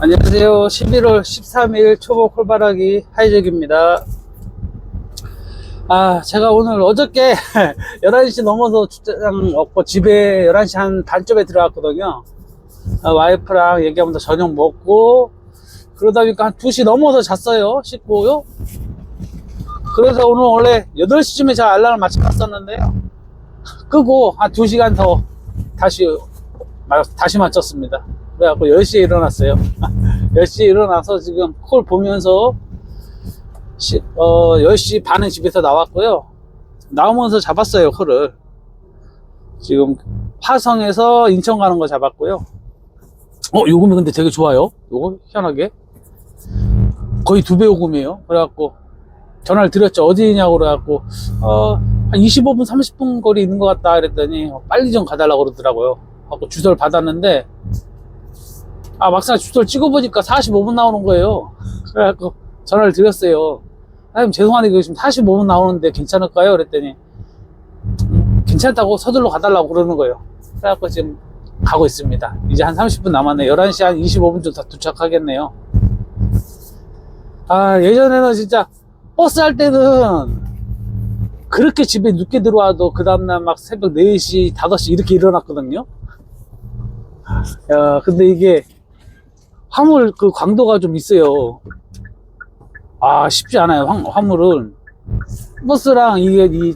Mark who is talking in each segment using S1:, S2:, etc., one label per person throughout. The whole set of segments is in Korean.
S1: 안녕하세요. 11월 13일 초보 콜바라기 하이잭입니다. 아, 제가 오늘 어저께 11시 넘어서 주차장 없고 집에 11시 한 반쯤에 들어갔거든요. 아, 와이프랑 얘기하면서 저녁 먹고 그러다 보니까 한 2시 넘어서 잤어요. 씻고요. 그래서 오늘 원래 8시쯤에 제가 알람을 맞춰놨었는데요. 끄고 한 2시간 더 다시, 마- 다시 맞췄습니다. 그래갖고 10시에 일어났어요. 10시에 일어나서 지금 콜 보면서 시- 어, 10시 반에 집에서 나왔고요. 나오면서 잡았어요, 콜을. 지금 화성에서 인천 가는 거 잡았고요. 어, 요금이 근데 되게 좋아요. 요거 희한하게. 거의 두 배 요금이에요. 그래갖고 전화를 드렸죠. 어디냐고 그래갖고 어, 한 25분, 30분 거리 있는 것 같다 그랬더니 어, 빨리 좀 가달라고 그러더라고요. 하고 주소를 받았는데 아 막상 주소를 찍어보니까 45분 나오는 거예요. 그래갖고 전화를 드렸어요. 아님 죄송한데 이거 지금 45분 나오는데 괜찮을까요? 그랬더니 음, 괜찮다고 서둘러 가달라고 그러는 거예요. 그래갖고 지금 가고 있습니다. 이제 한 30분 남았네. 11시 한 25분쯤 다 도착하겠네요. 아 예전에는 진짜 버스 할 때는 그렇게 집에 늦게 들어와도 그 다음날 막 새벽 4시, 5시 이렇게 일어났거든요. 야, 근데 이게 화물 그 광도가 좀 있어요. 아, 쉽지 않아요. 황, 화물은. 버스랑 이게 이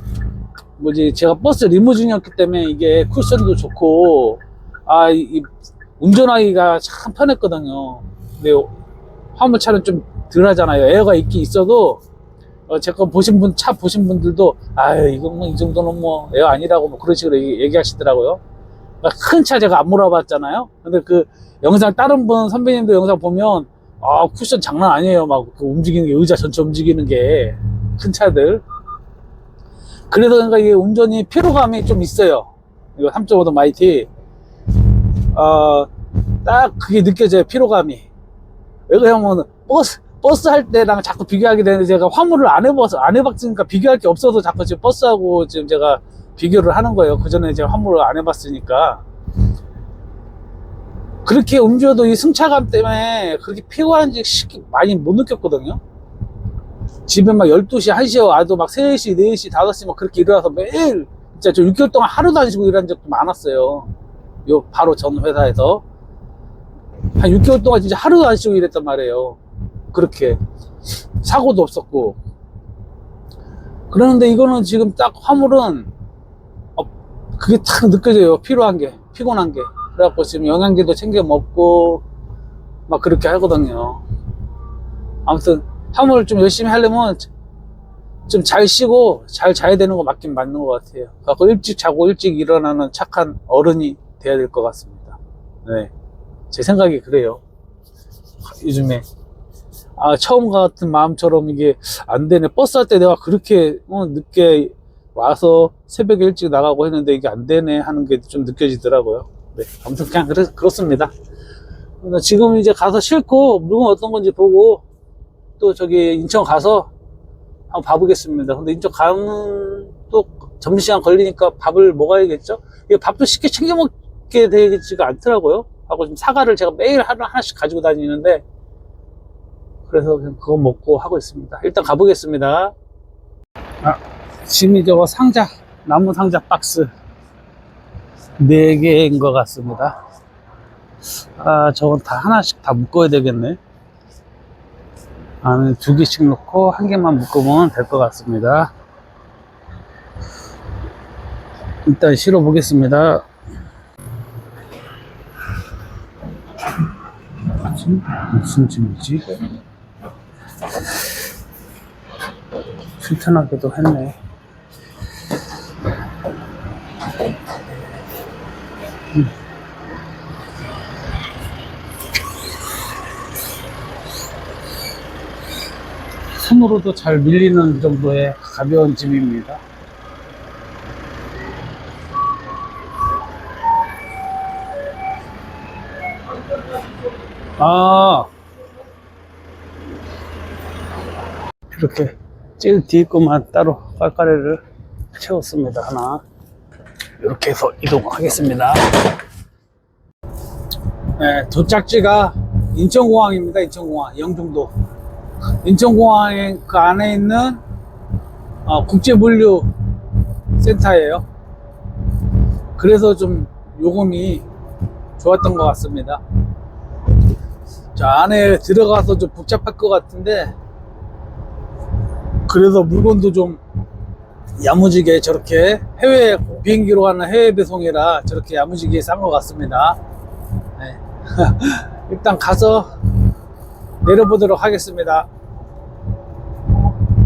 S1: 뭐지 제가 버스 리무진이었기 때문에 이게 쿠션도 좋고 아, 이, 이 운전하기가 참 편했거든요. 근데 화물차는 좀 덜 하잖아요. 에어가 있긴 있어도 어, 제 거 보신 분, 차 보신 분들도, 아유, 이건 뭐, 이 정도는 뭐, 에어 아니라고, 뭐, 그런 식으로 얘기, 얘기하시더라고요. 큰 차 제가 안 몰아봤잖아요. 근데 그 영상, 다른 분, 선배님도 영상 보면, 아, 쿠션 장난 아니에요. 막, 그 움직이는 게, 의자 전체 움직이는 게, 큰 차들. 그래서 그러니까 이게 운전이 피로감이 좀 있어요. 이거 3.5도 마이티. 어, 딱 그게 느껴져요. 피로감이. 왜 그러냐면, 버스, 버스 할 때랑 자꾸 비교하게 되는데 제가 화물을 안 해봐서 안 해봤으니까 비교할 게 없어서 자꾸 지금 버스하고 지금 제가 비교를 하는 거예요. 그 전에 제가 화물을 안 해봤으니까. 그렇게 음주도 이 승차감 때문에 그렇게 피곤한지 많이 못 느꼈거든요. 집에 막 12시, 1시에 와도 막 3시, 4시, 5시 막 그렇게 일어나서 매일 진짜 저 6개월 동안 하루도 안 쉬고 일한 적도 많았어요. 요 바로 전 회사에서. 한 6개월 동안 진짜 하루도 안 쉬고 일했단 말이에요. 그렇게 사고도 없었고 그러는데 이거는 지금 딱 화물은 어, 그게 딱 느껴져요. 필요한 게 피곤한 게. 그래갖고 지금 영양제도 챙겨 먹고 막 그렇게 하거든요. 아무튼 화물 좀 열심히 하려면 좀 잘 쉬고 잘 자야 되는 거 맞긴 맞는 것 같아요. 그래갖고 일찍 자고 일찍 일어나는 착한 어른이 돼야 될 것 같습니다. 네. 제 생각이 그래요. 요즘에. 아, 처음 같은 마음처럼 이게 안 되네. 버스 할 때 내가 그렇게 어, 늦게 와서 새벽에 일찍 나가고 했는데 이게 안 되네 하는 게 좀 느껴지더라고요. 네. 아무튼 그냥 그렇, 그렇습니다. 그래서 지금 이제 가서 싣고 물건 어떤 건지 보고 또 저기 인천 가서 한번 봐보겠습니다. 근데 인천 가면 또 점심시간 걸리니까 밥을 먹어야겠죠? 이게 밥도 쉽게 챙겨 먹게 되지가 않더라고요. 하고 지금 사과를 제가 매일 하루 하나씩 가지고 다니는데 그래서 그냥 그거 먹고 하고 있습니다. 일단 가보겠습니다. 아, 짐이 저거 상자, 나무 상자 박스 4개인 것 같습니다. 아, 저건 다 하나씩 다 묶어야 되겠네. 안에 두 개씩 넣고 한 개만 묶으면 될 것 같습니다. 일단 실어 보겠습니다. 무슨, 무슨 짐이지? 출퇴하기도 했네. 손으로도 잘 밀리는 정도의 가벼운 짐입니다. 아, 이렇게 제일 뒤에 것만 따로 깔깔이를 채웠습니다. 하나. 이렇게 해서 이동하겠습니다. 네, 도착지가 인천공항입니다. 인천공항 영종도 인천공항에 그 안에 있는 어, 국제물류 센터예요. 그래서 좀 요금이 좋았던 것 같습니다. 자 안에 들어가서 좀 복잡할 것 같은데 그래서 물건도 좀 야무지게 저렇게 해외 비행기로 가는 해외 배송이라 저렇게 야무지게 싼 것 같습니다. 네. 일단 가서 내려보도록 하겠습니다.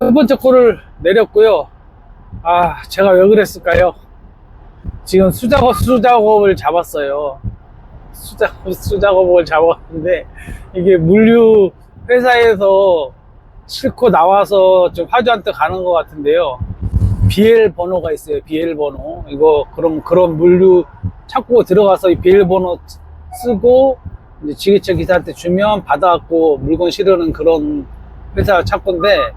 S1: 첫 번째 콜을 내렸고요. 아, 제가 왜 그랬을까요? 지금 수작업, 수작업을 잡았어요. 수작업, 수작업을 잡았는데, 이게 물류 회사에서 싣고 나와서 좀 화주한테 가는 것 같은데요. BL 번호가 있어요. BL 번호. 이거 그럼 그런 물류 찾고 들어가서 이 BL 번호 쓰고 이제 지게차 기사한테 주면 받아갖고 물건 실으는 그런 회사 찾건데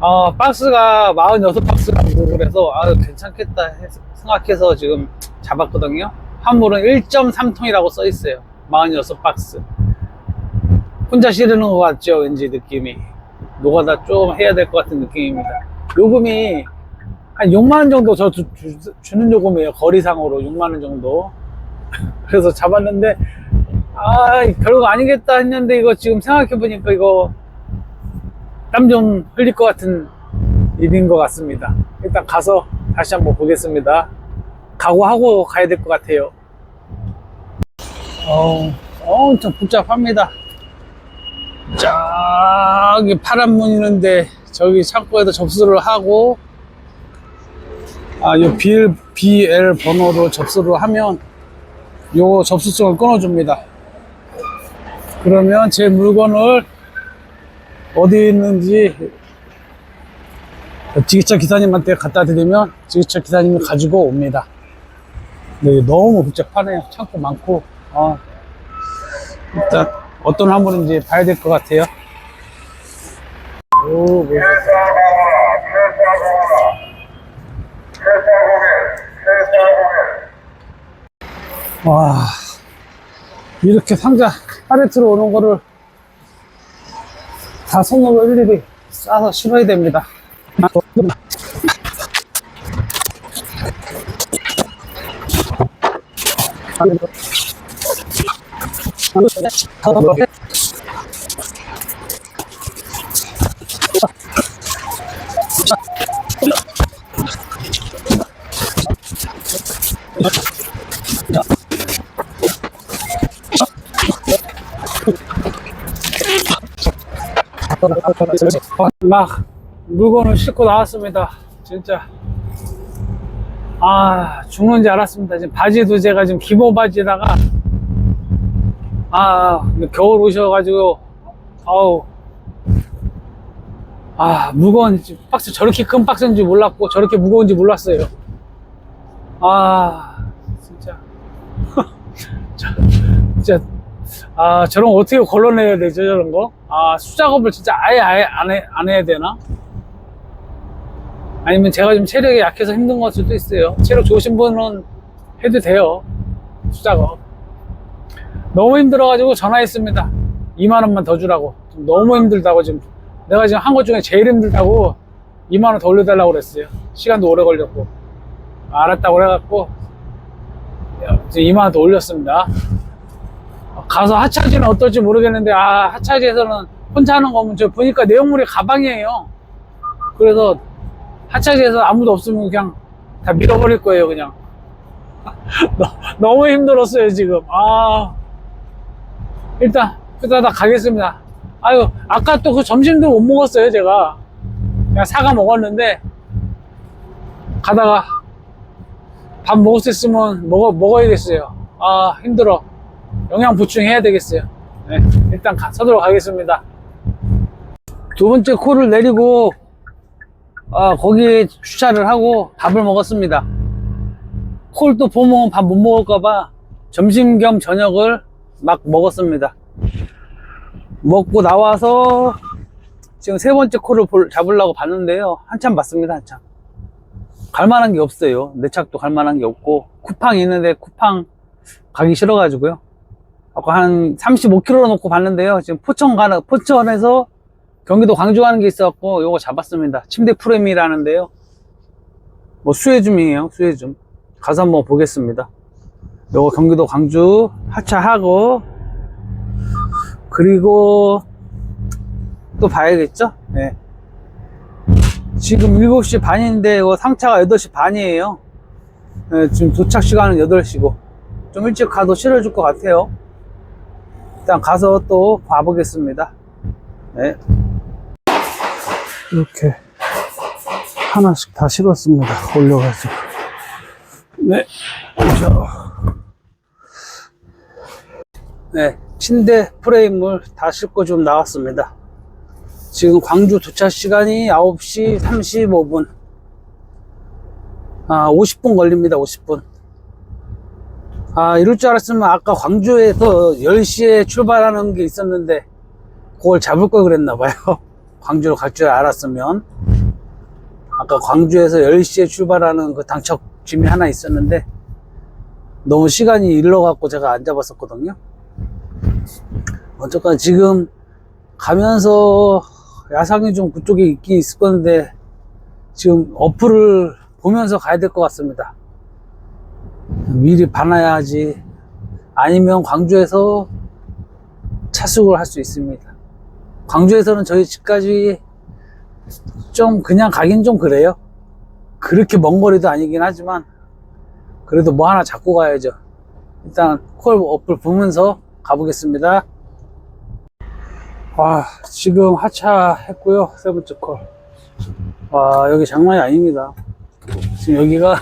S1: 어, 박스가 46박스라고 그래서 아 괜찮겠다 해서 생각해서 지금 잡았거든요. 화물은 1.3톤이라고 써 있어요. 46박스. 혼자 실으는 것 같죠? 왠지 느낌이. 노가다 좀 해야 될 것 같은 느낌입니다. 요금이 한 6만원 정도 저 주, 는 요금이에요. 거리상으로 6만원 정도. 그래서 잡았는데, 아, 별거 아니겠다 했는데, 이거 지금 생각해보니까 이거 땀 좀 흘릴 것 같은 일인 것 같습니다. 일단 가서 다시 한번 보겠습니다. 각오하고 가야 될 것 같아요. 어, 엄청 복잡합니다. 저기 파란 문 있는데 저기 창고에다 접수를 하고 아, 요 BL, BL 번호로 접수를 하면 요 접수증을 끊어줍니다. 그러면 제 물건을 어디 있는지 지게차 기사님한테 갖다 드리면 지게차 기사님이 가지고 옵니다. 네, 너무 복잡하네요. 창고 많고. 어, 일단 어떤 화물인지 봐야 될 것 같아요. 오, 뭐. 와, 이렇게 상자 팔레트로 오는 거를 다 손으로 일일이 싸서 실어야 됩니다. 막 물건을 싣고 나왔습니다. 진짜 아 죽는 지 알았습니다. 지금 바지도 제가 지금 기모 바지에다가 아 겨울 오셔가지고 아우 아 무거운 박스 저렇게 큰 박스인지 몰랐고 저렇게 무거운지 몰랐어요. 아 진짜 저- 진짜 아 저런 거 어떻게 걸러내야 되죠 저런 거? 아 수작업을 진짜 아예 아예 안, 해, 안 해야 되나? 아니면 제가 좀 체력이 약해서 힘든 걸 수도 있어요. 체력 좋으신 분은 해도 돼요. 수작업. 너무 힘들어가지고 전화했습니다. 2만원만 더 주라고. 너무 힘들다고 지금. 내가 지금 한 것 중에 제일 힘들다고 2만원 더 올려달라고 그랬어요. 시간도 오래 걸렸고. 알았다고 그래갖고, 지금 2만원 더 올렸습니다. 가서 하차지는 어떨지 모르겠는데, 아, 하차지에서는 혼자 하는 거면 저 보니까 내용물이 가방이에요. 그래서 하차지에서 아무도 없으면 그냥 다 밀어버릴 거예요, 그냥. 너- 너무 힘들었어요, 지금. 아. 일단, 그러다 가겠습니다. 아유, 아까 또 그 점심도 못 먹었어요, 제가. 그냥 사과 먹었는데, 가다가 밥 먹을 수 있으면 먹어, 먹어야겠어요. 아, 힘들어. 영양 보충해야 되겠어요. 네, 일단 가, 서도록 하겠습니다. 두 번째 콜을 내리고, 아, 거기에 주차를 하고 밥을 먹었습니다. 콜 또 보면 밥 못 먹을까봐 점심 겸 저녁을 막 먹었습니다. 먹고 나와서 지금 세 번째 콜을 볼- 잡으려고 봤는데요. 한참 봤습니다, 한참. 갈 만한 게 없어요. 내 착도 갈 만한 게 없고, 쿠팡이 있는데 쿠팡 가기 싫어가지고요. 아까 한 35km 놓고 봤는데요. 지금 포천 가는, 포천에서 경기도 광주 가는 게 있어갖고 요거 잡았습니다. 침대 프레미라는데요. 뭐 수혜줌이에요. 수혜줌. 가서 한번 보겠습니다. 요거 경기도 광주 하차하고 그리고 또 봐야겠죠? 네. 지금 7시 반인데 이거 상차가 8시 반이에요. 네, 지금 도착 시간은 8시고 좀 일찍 가도 실어줄 것 같아요. 일단 가서 또 봐보겠습니다. 네. 이렇게 하나씩 다 실었습니다. 올려가지고. 네. 자. 네. 침대 프레임을 다 싣고 좀 나왔습니다. 지금 광주 도착 시간이 9시 35분. 아, 50분 걸립니다. 50분. 아, 이럴 줄 알았으면 아까 광주에서 10시에 출발하는 게 있었는데, 그걸 잡을 걸 그랬나 봐요. 광주로 갈 줄 알았으면. 아까 광주에서 10시에 출발하는 그 당첨 짐이 하나 있었는데, 너무 시간이 일러갖고 제가 안 잡았었거든요. 어쨌건 지금 가면서 야상이 좀 그쪽에 있긴 있을 건데, 지금 어플을 보면서 가야 될 것 같습니다. 미리 봐놔야지. 아니면 광주에서 차숙을 할 수 있습니다. 광주에서는 저희 집까지 좀 그냥 가긴 좀 그래요. 그렇게 먼 거리도 아니긴 하지만 그래도 뭐 하나 잡고 가야죠. 일단 콜 어플 보면서 가보겠습니다. 와, 지금 하차 했고요. 세 번째 콜. 와, 여기 장난이 아닙니다. 지금 여기가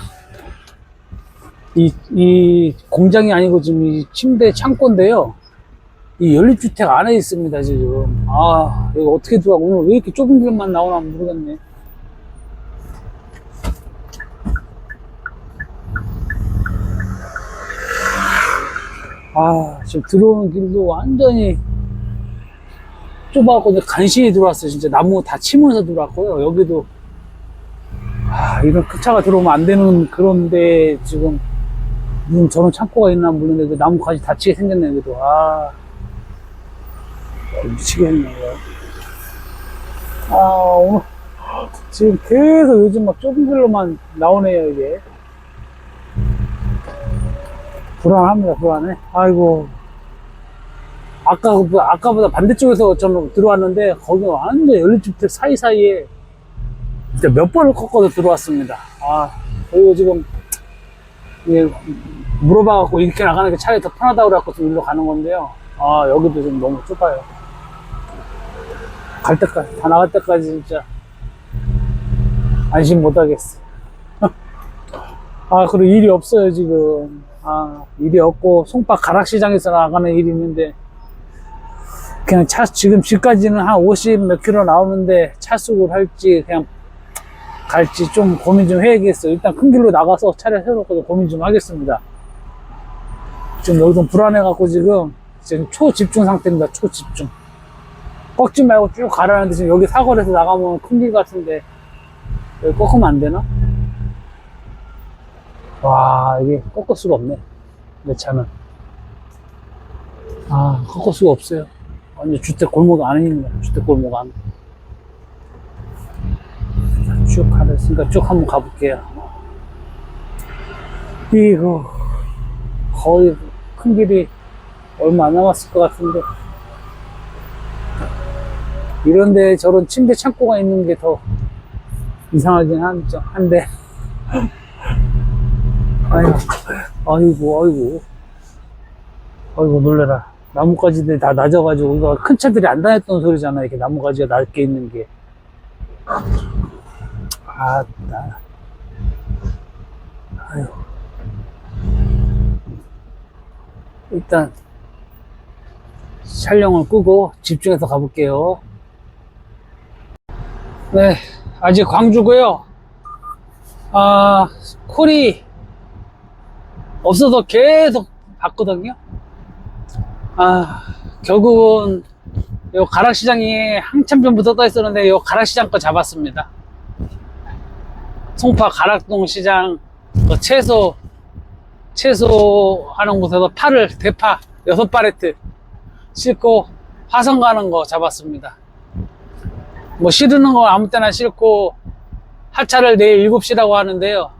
S1: 이, 이 공장이 아니고 지금 이 침대 창고인데요. 이 연립주택 안에 있습니다, 지금. 아, 여기 어떻게 들어가? 오늘 왜 이렇게 좁은 길만 나오나 모르겠네. 아, 지금 들어오는 길도 완전히 좁아갖고 이제 간신히 들어왔어요. 진짜 나무 다 치면서 들어왔고요. 여기도 아, 이런 큰 차가 들어오면 안 되는 그런데 지금 무슨 저런 창고가 있나 모르는데 그 나무까지 다치게 생겼네 여기도. 아. 미치겠네 이거. 아 오늘 지금 계속 요즘 막 좁은 길로만 나오네요 이게. 불안합니다 불안해. 아이고. 아까 그- 아까보다 반대쪽에서 저는 들어왔는데 거기 완전 연립주택 사이사이에 진짜 몇 번을 꺾어서 들어왔습니다. 아 그리고 지금 예, 물어봐갖고 이렇게 나가는 게 차라리 더 편하다고 그래갖고 좀 일로 가는 건데요. 아, 여기도 좀 너무 좁아요. 갈 때까지, 다 나갈 때까지 진짜 안심 못 하겠어. 아, 그리고 일이 없어요, 지금. 아, 일이 없고, 송파 가락시장에서 나가는 일이 있는데, 그냥 차, 지금 집까지는 한 50 몇 킬로 나오는데, 차숙을 할지, 그냥 갈지 좀 고민 좀 해야겠어요. 일단 큰 길로 나가서 차를 세워놓고 고민 좀 하겠습니다. 지금 여기 좀 불안해갖고 지금, 지금 초집중 상태입니다. 초집중. 꺾지 말고 쭉 가라는데 지금 여기 사거리에서 나가면 큰 길 같은데, 여기 꺾으면 안 되나? 와, 이게 꺾을 수가 없네. 내 차는. 아, 꺾을 수가 없어요. 완전 주택 골목 안입니다. 주택 골목 안. 쭉 가랬으니까 쭉 한번 가볼게요. 이거 거의 큰 길이 얼마 안 남았을 것 같은데. 이런데 저런 침대 창고가 있는 게 더 이상하긴 한죠. 한데. 아이고 아이고 아이고. 아이고 놀래라. 나뭇가지들이 다 낮아가지고 이거 큰 차들이 안 다녔던 소리잖아. 이렇게 나뭇가지가 낮게 있는 게 아따. 아유. 일단, 촬영을 끄고 집중해서 가볼게요. 네, 아직 광주고요 아, 콜이 없어서 계속 봤거든요. 아, 결국은 요 가락시장이 한참 전부터 떠 있었는데 요 가락시장 거 잡았습니다. 송파 가락동 시장 그 채소 채소 하는 곳에서 파를 대파 여섯 바레트 싣고 화성 가는 거 잡았습니다. 뭐 실으는 거 아무 때나 싣고 하차를 내일 7시라고 하는데요.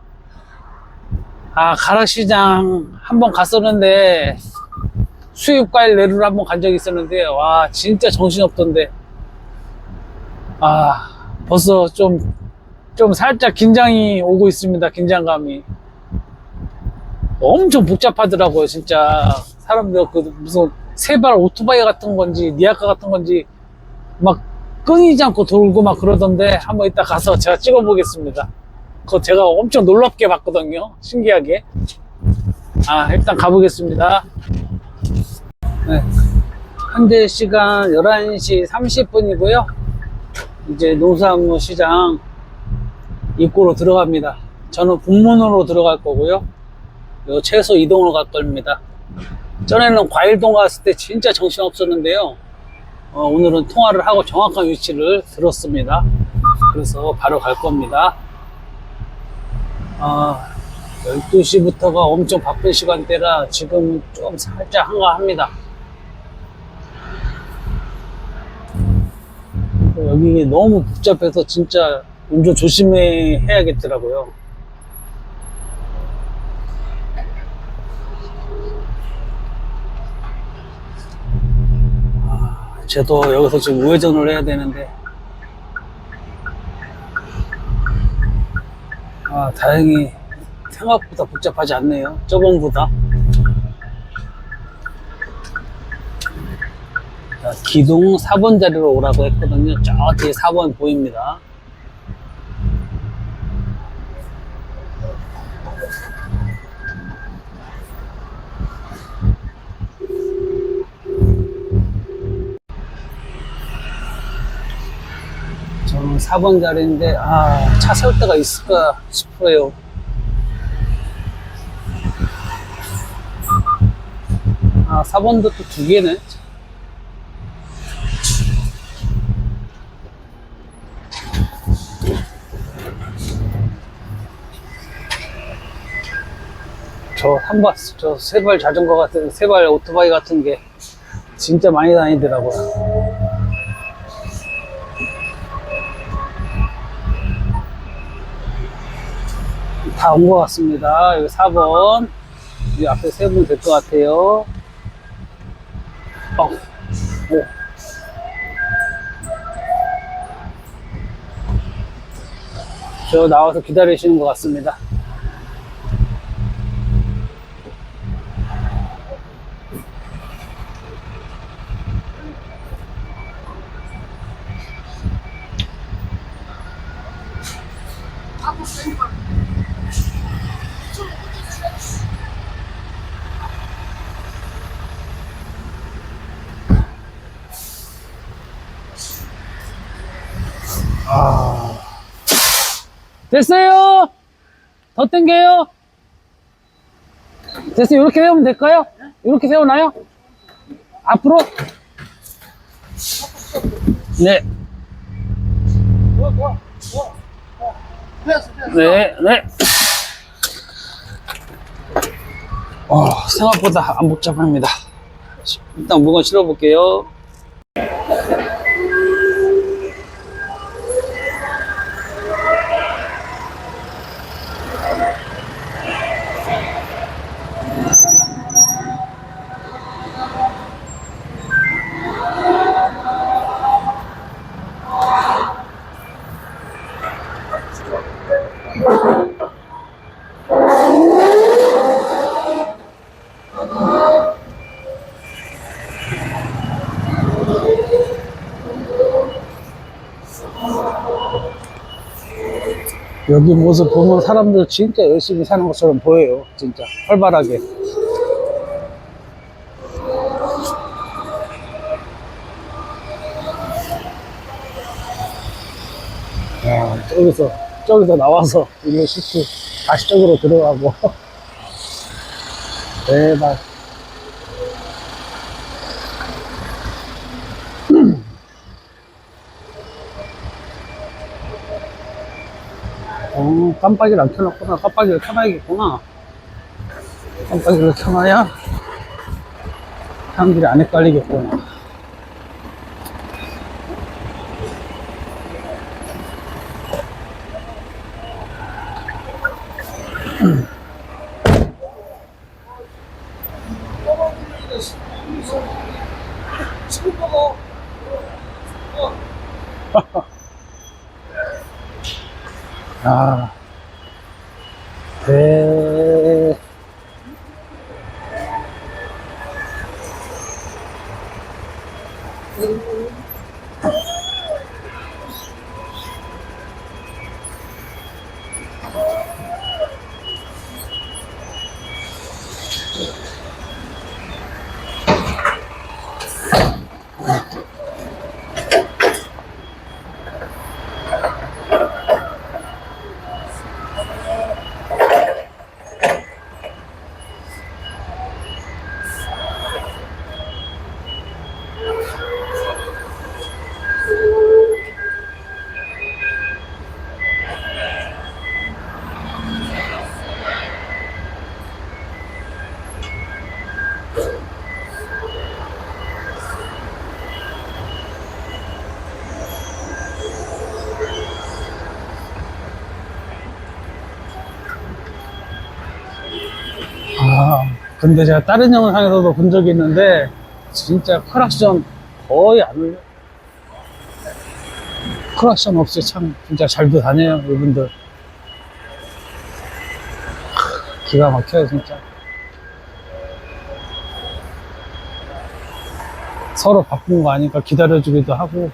S1: 아, 가락시장 한번 갔었는데 수입 과일 내루를 한번 간 적이 있었는데 와, 진짜 정신없던데. 아, 벌써 좀, 좀 살짝 긴장이 오고 있습니다. 긴장감이. 엄청 복잡하더라고요, 진짜. 사람들 그 무슨 세발 오토바이 같은 건지, 니아카 같은 건지 막 끊이지 않고 돌고 막 그러던데 한번 이따 가서 제가 찍어 보겠습니다. 그거 제가 엄청 놀랍게 봤거든요. 신기하게. 아, 일단 가보겠습니다. 네. 현재 시간 11시 30분이고요. 이제 농수산물 시장 입구로 들어갑니다. 저는 본문으로 들어갈 거고요. 요 채소 이동으로 갈 겁니다. 전에는 과일동 갔을 때 진짜 정신 없었는데요. 어, 오늘은 통화를 하고 정확한 위치를 들었습니다. 그래서 바로 갈 겁니다. 아, 12시부터가 엄청 바쁜 시간대라 지금은 좀 살짝 한가합니다. 여기 너무 복잡해서 진짜 운전 조심해 해야겠더라고요. 아, 쟤도 여기서 지금 우회전을 해야 되는데. 아, 다행히 생각보다 복잡하지 않네요. 저번보다. 자, 기둥 4번 자리로 오라고 했거든요. 저 뒤에 4번 보입니다. 4번 자리인데, 아, 차 세울 데가 있을까 싶어요. 아, 4번도 또 두 개네. 저 한바 저 세발 자전거 같은 세발 오토바이 같은 게 진짜 많이 다니더라고요. 다 온 것 같습니다. 여기 4번. 이 앞에 세 분 될 것 같아요. 어, 오. 저 나와서 기다리시는 것 같습니다. 됐어요! 더 땡겨요! 됐어요. 이렇게 세우면 될까요? 이렇게 세우나요? 앞으로? 네. 네, 네. 어, 생각보다 안 복잡합니다. 일단 물건 실어볼게요. 여기 모습 보면 사람들 진짜 열심히 사는 것처럼 보여요. 진짜 활발하게. 야, 저기서 저기서 나와서 일로 싣고 다시 저기로 들어가고 대박. 어, 깜빡이를 안 켜놨구나. 깜빡이를 켜놔야겠구나. 깜빡이를 켜놔야. 사람들이 안 헷갈리겠구나. 배, 근데 제가 다른 영상에서도 본 적이 있는데, 진짜 크락션 거의 안 울려. 크락션 없이 참, 진짜 잘도 다녀요, 이분들. 하, 기가 막혀요, 진짜. 서로 바쁜 거 아니까 기다려주기도 하고,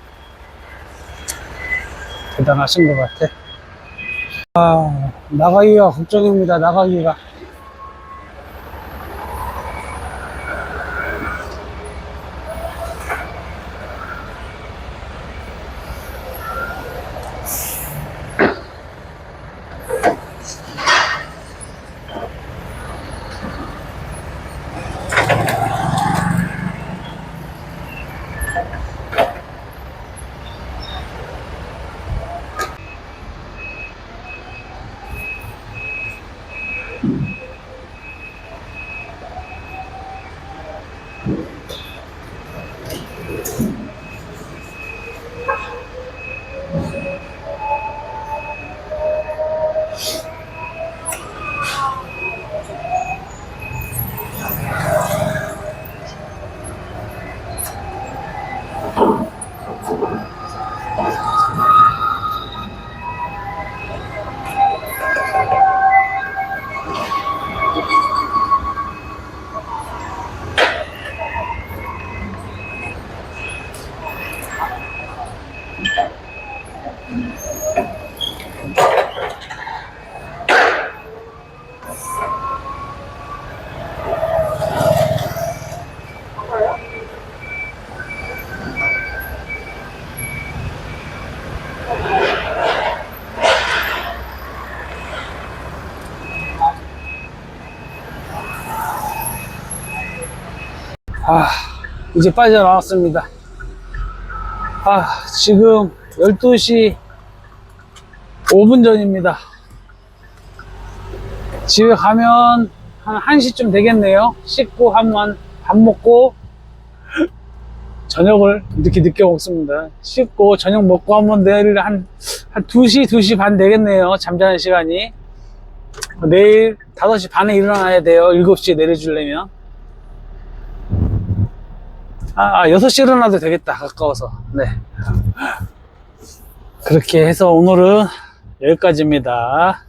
S1: 대단하신 것 같아. 아, 나가기가 걱정입니다, 나가기가. 아, 이제 빠져나왔습니다. 아, 지금 12시 5분 전입니다. 집에 가면 한 1시쯤 되겠네요. 씻고 한번 밥 먹고 저녁을 이렇게 늦게 먹습니다. 씻고 저녁 먹고 한번 내일 한, 한 2시, 2시 반 되겠네요. 잠자는 시간이. 내일 5시 반에 일어나야 돼요. 7시에 내려주려면. 아, 6시 일어나도 되겠다. 가까워서. 네. 그렇게 해서 오늘은 여기까지입니다.